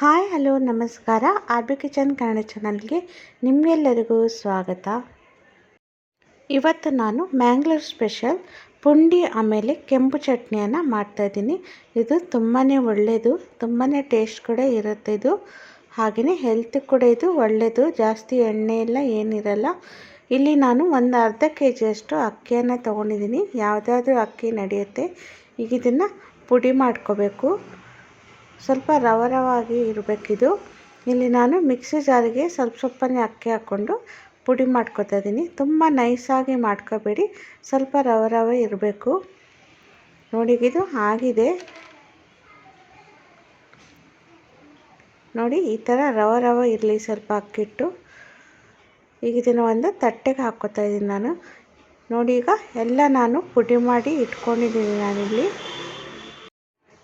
Hi, hello, ನಮಸ್ಕಾರ. R B kitchen Kannada ಚಾನಲ್ಗೆ ನಿಮಗೆಲ್ಲರಿಗೂ ಸ್ವಾಗತ. ಇವತ್ತು ನಾನು ಮ್ಯಾಂಗ್ಳೂರ್ ಸ್ಪೆಷಲ್ ಪುಂಡಿ ಆಮೇಲೆ ಕೆಂಪು ಚಟ್ನಿಯನ್ನು ಮಾಡ್ತಾಯಿದ್ದೀನಿ ಇದು ತುಂಬಾ ಒಳ್ಳೆಯದು ತುಂಬಾ ಟೇಸ್ಟ್ ಕೂಡ ಇರುತ್ತೆ ಇದು. ಹಾಗೆಯೇ ಹೆಲ್ತ್ ಕೂಡ ಇದು ಒಳ್ಳೆಯದು ಜಾಸ್ತಿ ಎಣ್ಣೆ ಎಲ್ಲ ಏನಿರಲ್ಲ. ಇಲ್ಲಿ ನಾನು ಒಂದು ಅರ್ಧ ಕೆ ಜಿಯಷ್ಟು ಅಕ್ಕಿಯನ್ನು ತೊಗೊಂಡಿದ್ದೀನಿ. ಯಾವುದಾದ್ರೂ ಅಕ್ಕಿ ನಡೆಯುತ್ತೆ, ಈಗ ಇದನ್ನು ಪುಡಿ ಮಾಡ್ಕೋಬೇಕು. ಸ್ವಲ್ಪ ರವ ರವಾಗಿ ಇರಬೇಕಿದು. ಇಲ್ಲಿ ನಾನು ಮಿಕ್ಸಿ ಜಾರಿಗೆ ಸ್ವಲ್ಪ ಸ್ವಲ್ಪನೇ ಅಕ್ಕಿ ಹಾಕ್ಕೊಂಡು ಪುಡಿ ಮಾಡ್ಕೊತಾ ಇದ್ದೀನಿ. ತುಂಬ ನೈಸಾಗಿ ಮಾಡ್ಕೋಬೇಡಿ. ಸ್ವಲ್ಪ ರವ ರವೆ ಇರಬೇಕು. ನೋಡಿ ಇದು ಆಗಿದೆ. ನೋಡಿ ಈ ಥರ ರವ ರವ ಇರಲಿ ಸ್ವಲ್ಪ ಅಕ್ಕಿಟ್ಟು. ಈಗ ಇದನ್ನು ಒಂದು ತಟ್ಟೆಗೆ ಹಾಕ್ಕೋತಾ ಇದ್ದೀನಿ ನಾನು. ನೋಡಿ ಈಗ ಎಲ್ಲ ನಾನು ಪುಡಿ ಮಾಡಿ ಇಟ್ಕೊಂಡಿದ್ದೀನಿ ನಾನಿಲ್ಲಿ.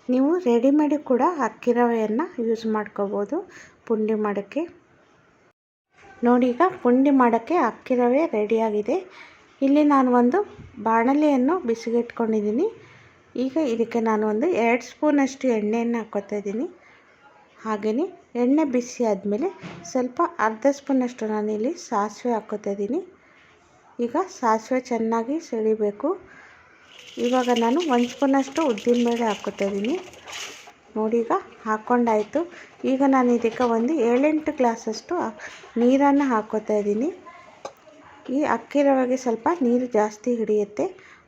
ನೀವು ರೆಡಿಮೇಡ್ ಕೂಡ ಅಕ್ಕಿ ರವೆಯನ್ನು ಯೂಸ್ ಮಾಡ್ಕೋಬೋದು ಪುಂಡಿ ಮಾಡೋಕ್ಕೆ. ನೋಡಿ ಈಗ ಪುಂಡಿ ಮಾಡೋಕ್ಕೆ ಅಕ್ಕಿ ರವೆ ರೆಡಿಯಾಗಿದೆ ಇಲ್ಲಿ ನಾನು ಒಂದು ಬಾಣಲೆಯನ್ನು ಬಿಸಿಗೆ ಇಟ್ಕೊಂಡಿದ್ದೀನಿ ಈಗ ಇದಕ್ಕೆ ನಾನು ಒಂದು ಎರಡು ಸ್ಪೂನಷ್ಟು ಎಣ್ಣೆಯನ್ನು ಹಾಕ್ಕೋತಾ ಇದ್ದೀನಿ. ಹಾಗೆಯೇ ಎಣ್ಣೆ ಬಿಸಿ ಆದಮೇಲೆ ಸ್ವಲ್ಪ ಅರ್ಧ ಸ್ಪೂನಷ್ಟು ಇಲ್ಲಿ ಸಾಸಿವೆ ಹಾಕ್ಕೋತಾ ಇದ್ದೀನಿ. ಈಗ ಸಾಸಿವೆ ಚೆನ್ನಾಗಿ ಸೆಳಿಬೇಕು. ಇವಾಗ ನಾನು ಒಂದು ಸ್ಪೂನಷ್ಟು ಉದ್ದಿನಬೇಳೆ ಹಾಕ್ಕೋತಾ ಇದ್ದೀನಿ. ಈಗ ಹಾಕ್ಕೊಂಡಾಯಿತು. ಈಗ ನಾನು ಇದಕ್ಕೆ ಒಂದು ಏಳೆಂಟು ಗ್ಲಾಸಷ್ಟು ನೀರನ್ನು ಹಾಕ್ಕೋತಾ ಇದ್ದೀನಿ. ಈ ಅಕ್ಕಿ ಸ್ವಲ್ಪ ನೀರು ಜಾಸ್ತಿ ಹಿಡಿಯುತ್ತೆ.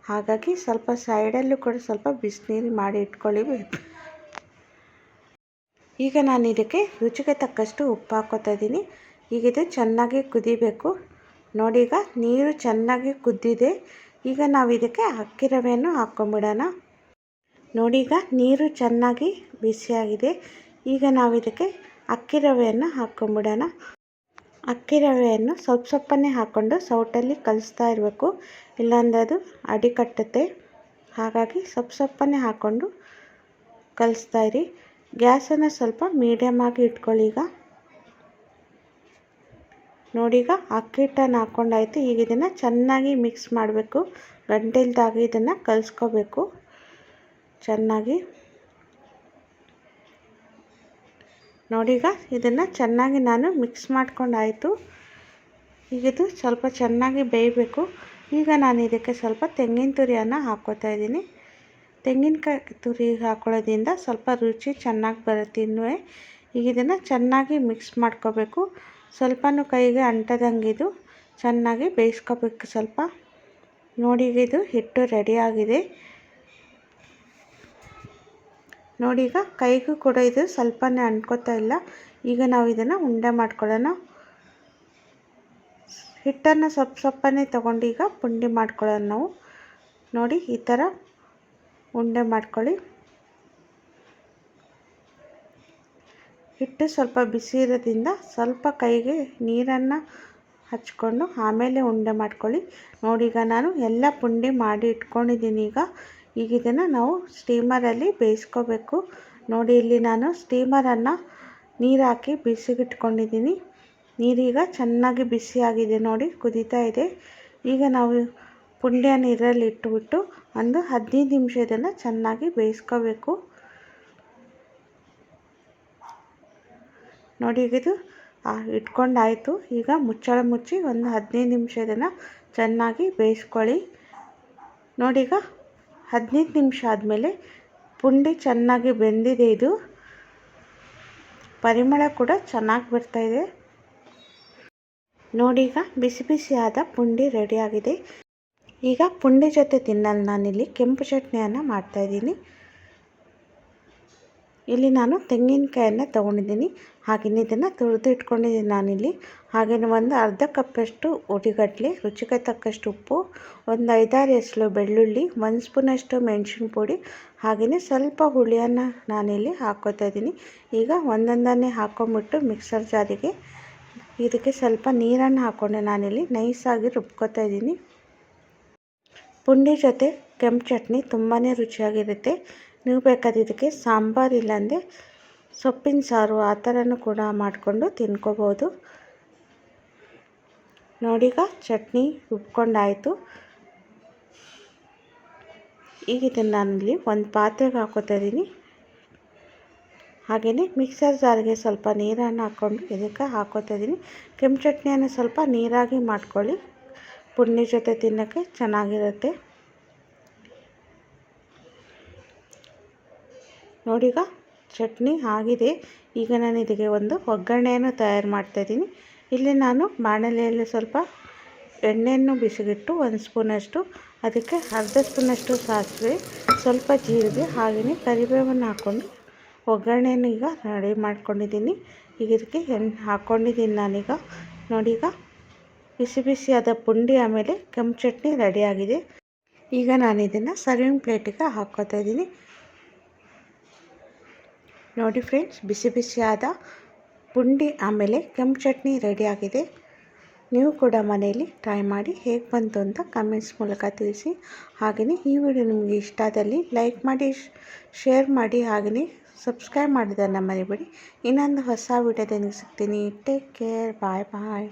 ಹಾಗಾಗಿ ಸ್ವಲ್ಪ ಸೈಡಲ್ಲೂ ಕೂಡ ಸ್ವಲ್ಪ ಬಿಸಿನೀರು ಮಾಡಿ ಇಟ್ಕೊಳ್ಳಿ ಈಗ ನಾನು ಇದಕ್ಕೆ ರುಚಿಗೆ ತಕ್ಕಷ್ಟು ಉಪ್ಪು ಹಾಕ್ಕೋತಾ ಇದ್ದೀನಿ. ಈಗ ಇದು ಚೆನ್ನಾಗಿ ಕುದಿಬೇಕು. ನೋಡಿ ಈಗ ನೀರು ಚೆನ್ನಾಗಿ ಕುದ್ದಿದೆ. ಈಗ ನಾವು ಇದಕ್ಕೆ ಅಕ್ಕಿ ರವೆಯನ್ನು ಹಾಕ್ಕೊಂಬಿಡೋಣ. ನೋಡಿ ಈಗ ನೀರು ಚೆನ್ನಾಗಿ ಬಿಸಿಯಾಗಿದೆ. ಈಗ ನಾವು ಇದಕ್ಕೆ ಅಕ್ಕಿ ರವೆಯನ್ನು ಹಾಕ್ಕೊಂಬಿಡೋಣ. ಅಕ್ಕಿ ರವೆಯನ್ನು ಸ್ವಲ್ಪ ಸ್ವಲ್ಪನೇ ಹಾಕ್ಕೊಂಡು ಸೌಟಲ್ಲಿ ಕಲಿಸ್ತಾ ಇರಬೇಕು. ಇಲ್ಲಾಂದರೆ ಅದು ಅಡಿ ಕಟ್ಟುತ್ತೆ. ಹಾಗಾಗಿ ಸ್ವಲ್ಪ ಸ್ವಲ್ಪನೇ ಹಾಕ್ಕೊಂಡು ಕಲಿಸ್ತಾ ಇರಿ. ಗ್ಯಾಸನ್ನು ಸ್ವಲ್ಪ ಮೀಡಿಯಮ್ ಆಗಿ ಇಟ್ಕೊಳ್ಳಿ ಈಗ. ನೋಡಿ ಈಗ ಅಕ್ಕಿ ಹಿಟ್ಟನ್ನು ಹಾಕ್ಕೊಂಡಾಯ್ತು ಈಗ ಇದನ್ನು ಚೆನ್ನಾಗಿ ಮಿಕ್ಸ್ ಮಾಡಬೇಕು. ಗಂಟೆಲ್ದಾಗಿ ಇದನ್ನು ಕಲಿಸ್ಕೋಬೇಕು. ಚೆನ್ನಾಗಿ. ನೋಡಿ ಈಗ ಇದನ್ನು ಚೆನ್ನಾಗಿ ನಾನು ಮಿಕ್ಸ್ ಮಾಡ್ಕೊಂಡಾಯಿತು. ಈಗ ಇದು ಸ್ವಲ್ಪ ಚೆನ್ನಾಗಿ ಬೇಯಬೇಕು. ಈಗ ನಾನು ಇದಕ್ಕೆ ಸ್ವಲ್ಪ ತೆಂಗಿನ ತುರಿಯನ್ನು ಹಾಕ್ಕೋತಾ ಇದ್ದೀನಿ. ತೆಂಗಿನಕಾಯಿ ತುರಿ ಹಾಕೊಳ್ಳೋದ್ರಿಂದ ಸ್ವಲ್ಪ ರುಚಿ ಚೆನ್ನಾಗಿ ಬರುತ್ತೆ ಇನ್ನೂ ಈಗ ಇದನ್ನು ಚೆನ್ನಾಗಿ ಮಿಕ್ಸ್ ಮಾಡ್ಕೋಬೇಕು. ಸ್ವಲ್ಪನೂ ಕೈಗೆ ಅಂಟದಂಗಿದು ಚೆನ್ನಾಗಿ ಬೇಯಿಸ್ಕೋಬೇಕು ಸ್ವಲ್ಪ. ನೋಡಿ ಇದು ಹಿಟ್ಟು ರೆಡಿಯಾಗಿದೆ ನೋಡಿ ಈಗ ಕೈಗೂ ಕೂಡ ಇದು ಸ್ವಲ್ಪನೇ ಅಂಟ್ಕೋತಾ ಇಲ್ಲ. ಈಗ ನಾವು ಇದನ್ನು ಉಂಡೆ ಮಾಡ್ಕೊಳ್ಳೋಣ. ಹಿಟ್ಟನ್ನು ಸ್ವಲ್ಪ ಸ್ವಲ್ಪನೇ ತೊಗೊಂಡು ಈಗ ಪುಂಡಿ ಮಾಡ್ಕೊಳ್ಳೋಣ ನಾವು. ನೋಡಿ ಈ ಥರ ಉಂಡೆ ಮಾಡ್ಕೊಳ್ಳಿ. ಹಿಟ್ಟು ಸ್ವಲ್ಪ ಬಿಸಿ ಇರೋದ್ರಿಂದ ಸ್ವಲ್ಪ ಕೈಗೆ ನೀರನ್ನು ಹಚ್ಕೊಂಡು ಆಮೇಲೆ ಉಂಡೆ ಮಾಡ್ಕೊಳ್ಳಿ. ನೋಡಿ, ಈಗ ನಾನು ಎಲ್ಲ ಪುಂಡಿ ಮಾಡಿ ಇಟ್ಕೊಂಡಿದ್ದೀನಿ. ಈಗ ಈಗ ಇದನ್ನು ನಾವು ಸ್ಟೀಮರಲ್ಲಿ ಬೇಯಿಸ್ಕೋಬೇಕು. ನೋಡಿ, ಇಲ್ಲಿ ನಾನು ಸ್ಟೀಮರನ್ನು ನೀರು ಹಾಕಿ ಬಿಸಿಗಿಟ್ಕೊಂಡಿದ್ದೀನಿ. ನೀರೀಗ ಚೆನ್ನಾಗಿ ಬಿಸಿಯಾಗಿದೆ. ನೋಡಿ, ಕುದೀತಾ ಇದೆ. ಈಗ ನಾವು ಪುಂಡಿಯನ್ನು ನೀರಲ್ಲಿ ಇಟ್ಟುಬಿಟ್ಟು ಒಂದು ಹದಿನೈದು ನಿಮಿಷ ಇದನ್ನು ಚೆನ್ನಾಗಿ ಬೇಯಿಸ್ಕೋಬೇಕು. ನೋಡಿ ಈಗ ಇದು ಇಟ್ಕೊಂಡಾಯಿತು. ಈಗ ಮುಚ್ಚಳ ಮುಚ್ಚಿ ಒಂದು ಹದಿನೈದು ನಿಮಿಷ ಇದನ್ನು ಚೆನ್ನಾಗಿ ಬೇಯಿಸ್ಕೊಳ್ಳಿ. ನೋಡಿ ಈಗ ಹದಿನೈದು ನಿಮಿಷ ಆದಮೇಲೆ ಪುಂಡಿ ಚೆನ್ನಾಗಿ ಬೆಂದಿದೆ ಇದು. ಪರಿಮಳ ಕೂಡ ಚೆನ್ನಾಗಿ ಬರ್ತಾಯಿದೆ ನೋಡಿ ಈಗ ಬಿಸಿ ಬಿಸಿಯಾದ ಪುಂಡಿ ರೆಡಿಯಾಗಿದೆ ಈಗ ಪುಂಡಿ ಜೊತೆ ತಿನ್ನಲು ನಾನಿಲ್ಲಿ ಕೆಂಪು ಚಟ್ನಿಯನ್ನು ಮಾಡ್ತಾಯಿದ್ದೀನಿ ಇಲ್ಲಿ ನಾನು ತೆಂಗಿನಕಾಯನ್ನು ತೊಗೊಂಡಿದ್ದೀನಿ. ಹಾಗೆಯೇ ಇದನ್ನು ತುರಿದು ಇಟ್ಕೊಂಡಿದ್ದೀನಿ ನಾನಿಲ್ಲಿ. ಹಾಗೆಯೇ ಒಂದು ಅರ್ಧ ಕಪ್ಪಷ್ಟು ಉರಿಗಡ್ಲೆ ರುಚಿಗೆ ತಕ್ಕಷ್ಟು ಉಪ್ಪು, ಒಂದು ಐದಾರು ಎಸಳು ಬೆಳ್ಳುಳ್ಳಿ, ಒಂದು ಸ್ಪೂನಷ್ಟು ಮೆಣಸಿನ ಪುಡಿ ಹಾಗೆಯೇ ಸ್ವಲ್ಪ ಹುಳಿಯನ್ನು ನಾನಿಲ್ಲಿ ಹಾಕ್ಕೋತಾ ಇದ್ದೀನಿ. ಈಗ ಒಂದೊಂದನ್ನೇ ಹಾಕೊಂಬಿಟ್ಟು ಮಿಕ್ಸರ್ ಜಾರಿಗೆ ಇದಕ್ಕೆ ಸ್ವಲ್ಪ ನೀರನ್ನು ಹಾಕ್ಕೊಂಡೆ ನಾನಿಲ್ಲಿ ನೈಸಾಗಿ ರುಬ್ಕೋತಾ ಇದ್ದೀನಿ. ಪುಂಡಿ ಜೊತೆ ಕೆಂಪು ಚಟ್ನಿ ತುಂಬಾ ರುಚಿಯಾಗಿರುತ್ತೆ. ನೀವು ಬೇಕಾದ್ರೆ ಇದಕ್ಕೆ ಸಾಂಬಾರು ಇಲ್ಲಾಂದರೆ ಸೊಪ್ಪಿನ ಸಾರು ಆ ಥರನೂ ಕೂಡ ಮಾಡಿಕೊಂಡು ತಿನ್ಕೋಬೋದು. ನೋಡೀಗ ಚಟ್ನಿ ರುಬ್ಕೊಂಡಾಯಿತು. ಈಗ ಇದನ್ನು ನಾನಿಲ್ಲಿ ಒಂದು ಪಾತ್ರೆಗೆ ಹಾಕೋತಾ ಇದ್ದೀನಿ. ಹಾಗೆಯೇ ಮಿಕ್ಸರ್ ಜಾರಿಗೆ ಸ್ವಲ್ಪ ನೀರನ್ನು ಹಾಕ್ಕೊಂಡು ಇದಕ್ಕೆ ಹಾಕೋತಾ ಇದ್ದೀನಿ. ಕೆಂಪು ಚಟ್ನಿಯನ್ನು ಸ್ವಲ್ಪ ನೀರಾಗಿ ಮಾಡ್ಕೊಳ್ಳಿ. ಪುಣ್ಯ ಜೊತೆ ತಿನ್ನೋಕ್ಕೆ ಚೆನ್ನಾಗಿರುತ್ತೆ. ನೋಡೀಗ ಚಟ್ನಿ ಆಗಿದೆ. ಈಗ ನಾನು ಇದಕ್ಕೆ ಒಂದು ಒಗ್ಗರಣೆಯನ್ನು ತಯಾರು ಮಾಡ್ತಾ ಇದ್ದೀನಿ. ಇಲ್ಲಿ ನಾನು ಬಾಣಲೆಯಲ್ಲಿ ಸ್ವಲ್ಪ ಎಣ್ಣೆಯನ್ನು ಬಿಸಿಗಿಟ್ಟು ಒಂದು ಸ್ಪೂನಷ್ಟು, ಅದಕ್ಕೆ ಅರ್ಧ ಸ್ಪೂನಷ್ಟು ಸಾಸಿವೆ, ಸ್ವಲ್ಪ ಜೀರಿಗೆ ಹಾಗೆಯೇ ಕರಿಬೇವನ್ನು ಹಾಕ್ಕೊಂಡು ಒಗ್ಗರಣೆಯನ್ನು ಈಗ ರೆಡಿ ಮಾಡ್ಕೊಂಡಿದ್ದೀನಿ. ಈಗ ಇದಕ್ಕೆ ಎಣ್ಣೆ ಹಾಕ್ಕೊಂಡಿದ್ದೀನಿ ನಾನೀಗ. ನೋಡಿ ಈಗ ಬಿಸಿ ಬಿಸಿಯಾದ ಪುಂಡಿ ಆಮೇಲೆ ಕೆಂಪು ಚಟ್ನಿ ರೆಡಿಯಾಗಿದೆ ಈಗ ನಾನು ಇದನ್ನು ಸರ್ವಿಂಗ್ ಪ್ಲೇಟಿಗೆ ಹಾಕ್ಕೋತಾ ಇದ್ದೀನಿ. ನೋಡಿ ಫ್ರೆಂಡ್ಸ್ ಬಿಸಿ ಬಿಸಿಯಾದ ಪುಂಡಿ ಆಮೇಲೆ ಕೆಂಪು ಚಟ್ನಿ ರೆಡಿಯಾಗಿದೆ ನೀವು ಕೂಡ ಮನೆಯಲ್ಲಿ ಟ್ರೈ ಮಾಡಿ ಹೇಗೆ ಬಂತು ಅಂತ ಕಮೆಂಟ್ಸ್ ಮೂಲಕ ತಿಳಿಸಿ. ಹಾಗೆಯೇ ಈ ವಿಡಿಯೋ ನಿಮಗೆ ಇಷ್ಟ ಆದಲ್ಲಿ ಲೈಕ್ ಮಾಡಿ ಶೇರ್ ಮಾಡಿ ಹಾಗೆಯೇ ಸಬ್ಸ್ಕ್ರೈಬ್ ಮಾಡಿದ್ದನ್ನು ಮರಿಬೇಡಿ. ಇನ್ನೊಂದು ಹೊಸ ವಿಡಿಯೋದಲ್ಲಿ ಸಿಗ್ತೀನಿ. ಟೇಕ್ ಕೇರ್ ಬಾಯ್ ಬಾಯ್